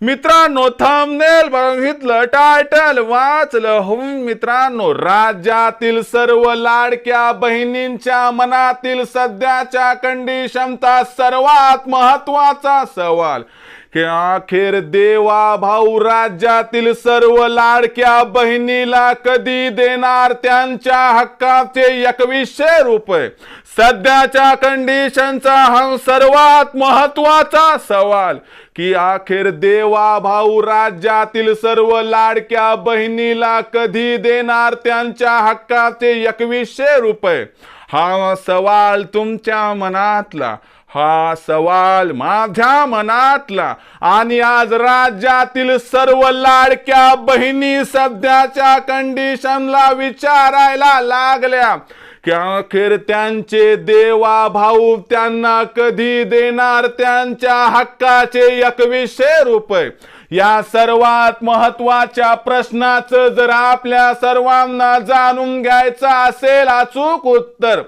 मित्रांनो थंबनेल बघितलं टायटल वाचलं. हो मित्रांनो राज्यातील सर्व लाडक्या बहिणींच्या मनातील सध्याच्या कंडिशनचा सर्वात महत्त्वाचा सवाल की अखेर देवा भाऊ राज्यातील सर्व लाडक्या बहिणीला कधी देणार त्यांच्या हक्काचे एकवीसशे रुपये? सध्याच्या कंडिशनचा हा सर्वात महत्त्वाचा सवाल की अखेर देवा भाऊ राज्यातील सर्व लाडक्या बहिणीला कधी देणार त्यांच्या हक्काचे एकवीसशे रुपये? हा सवाल तुमच्या मनातला. हा सवाल माझ्या मनातला. आणि आज राज्यातील सर्व लाडक्या बहिणी सध्याच्या कंडिशनला विचारायला लागल्या. अखेर त्यांचे देवा भाऊ त्यांना कधी देणार त्यांच्या हक्काचे एकवीसशे रुपये? या सर्वात महत्त्वाच्या प्रश्नाचं जर आपल्या सर्वांना जाणून घ्यायचं असेल अचूक उत्तर.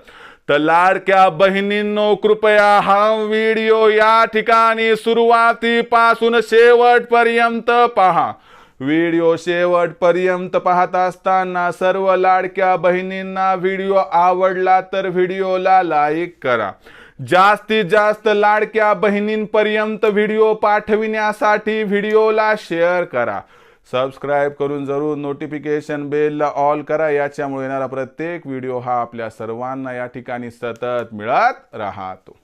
तर लाडक्या बहिणींनो कृपया हा व्हिडिओ या ठिकाणी सुरुवातीपासून शेवटपर्यंत पहा. व्हिडिओ शेवटपर्यंत पाहत असताना सर्व लाडक्या बहिणींना व्हिडिओ आवडला तर व्हिडिओला लाईक करा. जास्तीत जास्त लाडक्या बहिणींपर्यंत व्हिडिओ पाठविण्यासाठी व्हिडिओला शेअर करा. सबस्क्राईब करून जरूर नोटिफिकेशन बेलला ऑल करा. याच्यामुळे येणारा प्रत्येक व्हिडिओ हा आपल्या सर्वांना या ठिकाणी सतत मिळत राहतो.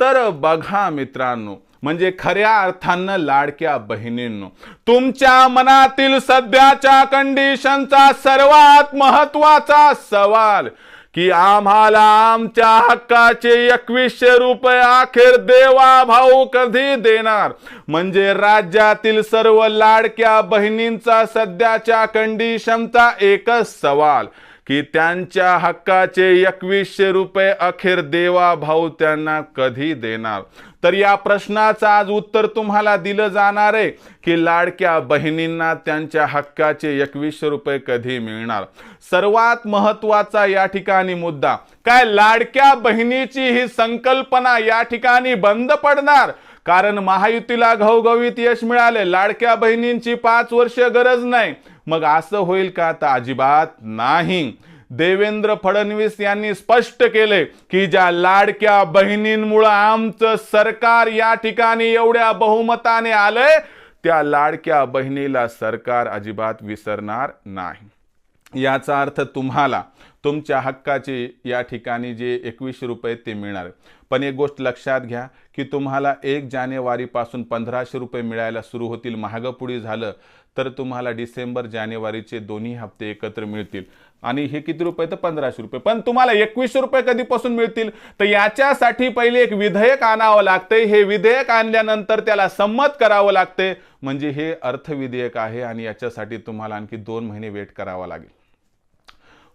तर बघा मित्रांनो म्हणजे खऱ्या अर्थानं लाडक्या बहिणींनो तुमच्या मनातील सध्याच्या कंडिशनचा सर्वात महत्त्वाचा सवाल की आम्हाला आमच्या हक्काचे एकवीसशे रुपये अखेर देवा भाऊ कधी देणार? म्हणजे राज्यातील सर्व लाडक्या बहिणींचा सध्याच्या कंडिशनचा एकच सवाल. की त्यांच्या हक्काचे एकवीसशे रुपये अखेर देवा भाऊ त्यांना कधी देणार? तर या प्रश्नाचं आज उत्तर तुम्हाला दिलं जाणार आहे की लाडक्या बहिणींना त्यांच्या हक्काचे एकवीसशे रुपये कधी मिळणार? सर्वात महत्त्वाचा या ठिकाणी मुद्दा काय लाडक्या बहिणीची ही संकल्पना या ठिकाणी बंद पडणार? कारण महायुतीला घवघवीत यश मिळाले लाडक्या बहिणींची पाच वर्ष गरज नाही. मग असं होईल का? तर अजिबात नाही. देवेंद्र फडणवीस यांनी स्पष्ट केले की ज्या लाडक्या बहिणींमुळं आमचं सरकार या ठिकाणी एवढ्या बहुमताने आलंय त्या लाडक्या बहिणीला सरकार अजिबात विसरणार नाही. याचा अर्थ तुम्हाला तुमच्या हक्काचे या ठिकाणी जे एकवीसशे रुपये ते मिळणार. पण एक गोष्ट लक्षात घ्या की तुम्हाला एक जानेवारीपासून पंधराशे रुपये मिळायला सुरू होतील महागं पुढे झालं तर तुम्हाला डिसेंबर जानेवारीचे दोन्ही हप्ते एकत्र मिळतील. आणि हे किती रुपये? तर पंधराशे रुपये. पण तुम्हाला एकवीसशे रुपये कधीपासून मिळतील? तर याच्यासाठी पहिले एक विधेयक आणावं लागतंय. हे विधेयक आणल्यानंतर त्याला संमत करावं लागते म्हणजे हे अर्थविधेयक आहे आणि याच्यासाठी तुम्हाला आणखी दोन महिने वेट करावा लागेल.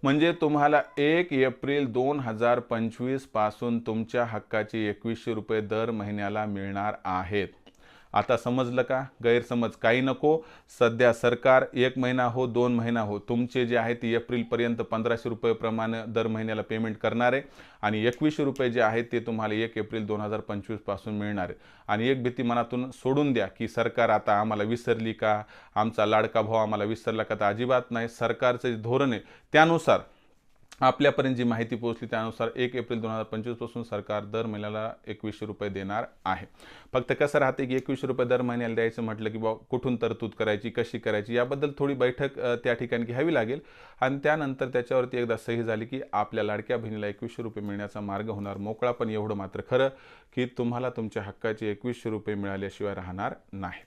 म्हणजे तुम्हाला एक एप्रिल दोन हजार पंचवीसपासून तुमच्या हक्काचे एकवीसशे रुपये दर महिन्याला मिळणार आहेत. आता समजलं का? गैरसमज काही नको. सध्या सरकार एक महिना हो दोन महिना हो. तुमचे जे आहे ते एप्रिलपर्यंत पंधराशे रुपयेप्रमाणे दर महिन्याला पेमेंट करणार आहे. आणि एकवीसशे रुपये जे आहेत ते तुम्हाला एक एप्रिल दोन हजार पंचवीसपासून मिळणार आहे. आणि एक भीती मनातून सोडून द्या की सरकार आता आम्हाला विसरली का? आमचा लाडका भाऊ आम्हाला विसरला का? तर अजिबात नाही. सरकारचं जे धोरण आहे त्यानुसार आपल्यापर्यंत जी माहिती पोहोचली त्यानुसार एक एप्रिल दोन हजार पंचवीसपासून सरकार दर महिन्याला एकवीसशे रुपये देणार आहे. फक्त कसं राहते की एकवीसशे रुपये दर महिन्याला द्यायचं म्हटलं की बा कुठून तरतूद करायची कशी करायची याबद्दल थोडी बैठक त्या ठिकाणी घ्यावी लागेल. आणि त्यानंतर त्याच्यावरती एकदा सही झाली की आपल्या लाडक्या बहिणीला एकवीसशे रुपये मिळण्याचा मार्ग होणार मोकळा पण एवढं मात्र खरं की तुम्हाला तुमच्या हक्काचे एकवीसशे रुपये मिळाल्याशिवाय राहणार नाही.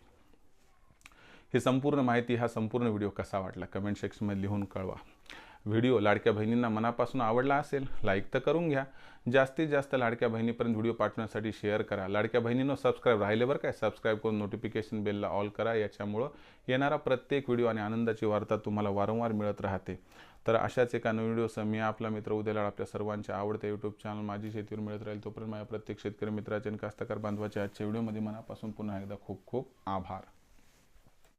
ही संपूर्ण माहिती हा संपूर्ण व्हिडिओ कसा वाटला? कमेंट सेक्शनमध्ये लिहून कळवा. व्हिडिओ लाडक्या बहिणींना मनापासून आवडला असेल लाईक तर करून घ्या. जास्तीत जास्त लाडक्या बहिणीपर्यंत व्हिडिओ पाठवण्यासाठी शेअर करा. लाडक्या बहिणीनं सबस्क्राईब राहिले बरं काय सबस्क्राईब करून नोटिफिकेशन बेलला ऑल करा. याच्यामुळं येणारा प्रत्येक व्हिडिओ आणि आनंदाची वार्ता तुम्हाला वारंवार मिळत राहते. तर अशाच एका नवीन व्हिडिओसह मी आपला मित्र उद्याला आपल्या सर्वांच्या आवडत्या यूट्यूब चॅनल माझी शेतीवर मिळत राहील. तोपर्यंत माझ्या प्रत्येक शेतकरी मित्राचे आणि कास्तकार बांधवाच्या आजच्या व्हिडिओमध्ये मनापासून पुन्हा एकदा खूप खूप आभार.